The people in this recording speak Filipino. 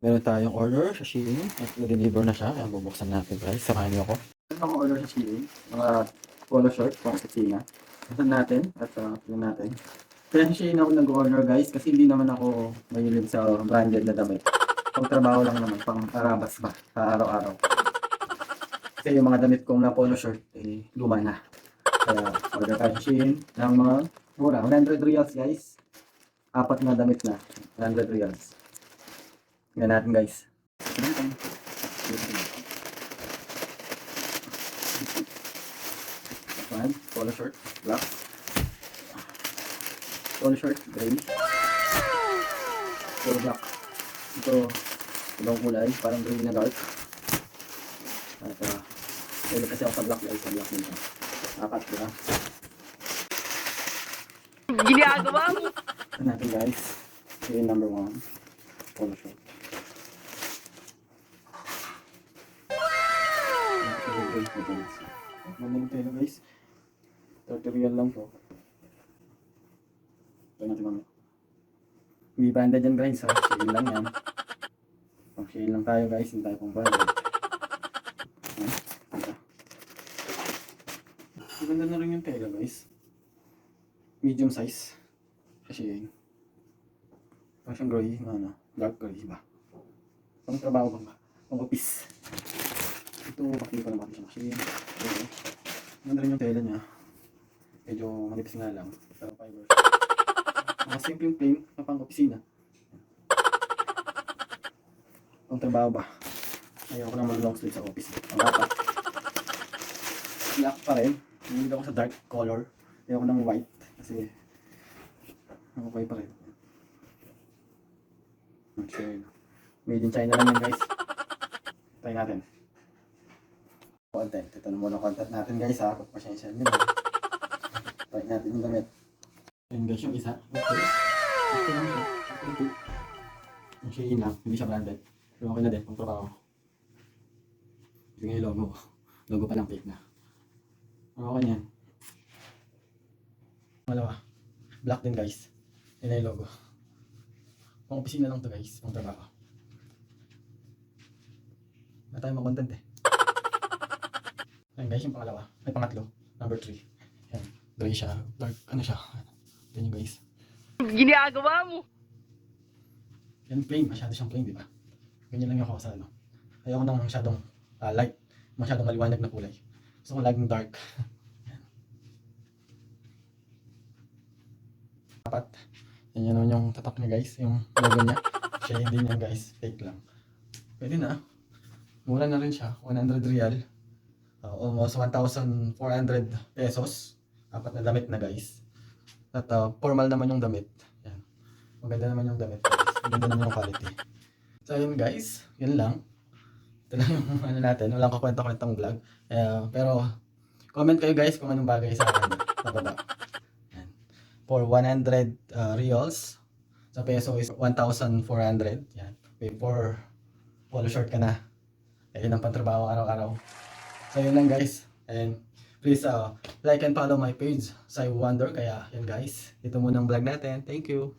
Meron tayong order sa Shein at na-deliver na siya. Kaya bubuksan natin guys. Samahan niyo ako. Meron akong order sa Shein. Mga polo short pang sa China. Buksan natin at uh, natin. Kaya sa Shein ako nag-order guys kasi hindi naman ako mahilig sa branded na damit. Pang trabaho lang naman, pang arabas ba, sa araw-araw. Kasi yung mga damit kong na polo shirt, eh, luma na. Kaya order tayo sa Shein ng mga mura. 100 reals guys. Apat na damit na. 100 reals. Tingnan natin guys. Tingnan natin. One, polo shirt, black. Polo shirt, gray. Polo black. Ito, ibang kulay, parang gray na dark. At, uh, pwede kasi ako sa black guys, sa black nito. Apat, diba? Ginagawa mo. Ito natin guys. Ito yung number one. Polo shirt. Mamang tayo guys. 30 real lang to. Ito natin mamaya. Hindi banda dyan guys ha. Shale lang yan. Shale lang tayo guys. Hindi tayo pang banda. Maganda na rin yung tela guys. Medium size. Kasi yun. Parang gray na ano. Dark gray ba? Pang trabaho ba ba? Pang office. Ito, bakit pa naman siya kasi. Ito. Ganda rin yung tela niya. Medyo manipis nga lang. Pero fiber. Mga simpleng plain na pang opisina. Pang trabaho ba? Ayoko na mag long sleeve sa office. Ang dapat. Black pa rin. Hindi ako sa dark color. Ayoko ng white. Kasi okay pa rin. Okay. Made in China lang yan guys. Try natin. Content. Ito na muna content natin guys ha. Pagpasensya nyo. Try natin yung damit. Ayan guys yung isa. Okay. Ito lang siya. Ito. Ang Shein lang. Hindi siya branded. Pero okay na din. Pang trabaho. Ito yung logo. Logo pa lang fake na. Pero okay yan. Malawa. Black din guys. Yun yung logo. Pang opisina lang to guys. Pang trabaho. Na tayo mag-content eh. Ayun guys, yung pangalawa. Ay, pangatlo. Number 3. Yan. Gray siya. Dark, ano siya. Yan yung guys. Ginagawa mo. Yan plain. Masyado siyang plain, di ba? Ganyan lang yung ako sa ano. Ayoko nang masyadong ah, light. Masyadong maliwanag na kulay. Gusto ko laging dark. Yan. Apat. Yan yun yung tatak niya guys. Yung logo niya. Siya hindi niya guys. Fake lang. Pwede na. Mura na rin siya. 100 real. Uh, almost 1,400 pesos. Apat na damit na guys. At uh, formal naman yung damit. Yan. Maganda naman yung damit guys. Maganda naman yung quality. So yun guys. Yun lang. Ito lang yung ano natin. Walang kakwenta-kwentang vlog. Uh, pero comment kayo guys kung anong bagay sa akin. Sa baba. Yan. For 100 uh, reals. Sa peso is 1,400. Yan. May for polo short ka na. Kaya yun ang pantrabaho araw-araw. So yun lang guys. And please uh, like and follow my page. Sai Wonder. Kaya yan guys. Ito muna ang vlog natin. Thank you.